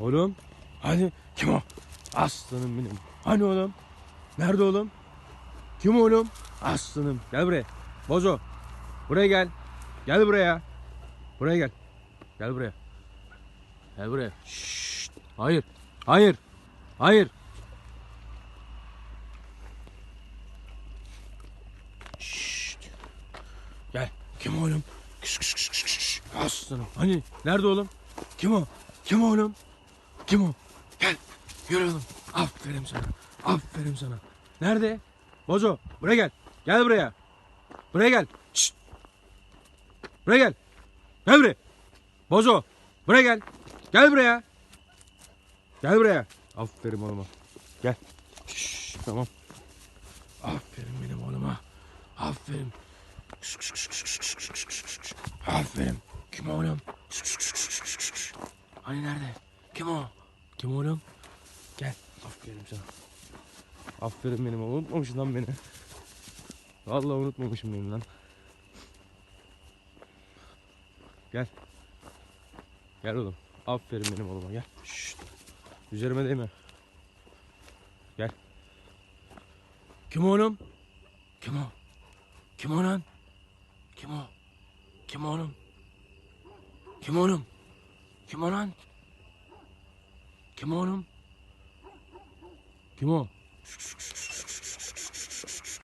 Oğlum. Hadi. Kim o? Aslanım benim. Hani oğlum? Nerede oğlum? Kim oğlum? Aslanım. Gel buraya. Bozo. Buraya gel. Gel buraya. Buraya gel. Gel buraya. Gel buraya. Şşt. Hayır. Hayır. Hayır. Şşt. Gel. Kim oğlum? Kış kış kış kış. Aslanım. Hani? Nerede oğlum? Kim o? Kim oğlum? Kim o? Gel. Yürü oğlum. Aferin sana. Aferin sana. Nerede? Bozo. Buraya gel. Gel buraya. Buraya gel. Şşt. Buraya gel. Gel buraya. Bozo. Buraya gel. Gel buraya. Gel buraya. Aferin oğluma. Gel. Şşş, tamam. Aferin benim oğluma. Aferin. Aferin. Kim oğlum? Hani nerede? Kim o? Kim oğlum? Gel. Aferin sana. Aferin benim oğlum. Unutmamışsın lan beni. Vallahi unutmamışım benim lan. Gel. Gel oğlum. Aferin benim oğluma gel. Şşt. Üzerime değme. Gel. Kim oğlum? Kim o? Kim o lan? Kim o? Kim oğlum? Kim oğlum? Kim o lan? Kim oğlum? Kim o? Şş, şş, şş, şş.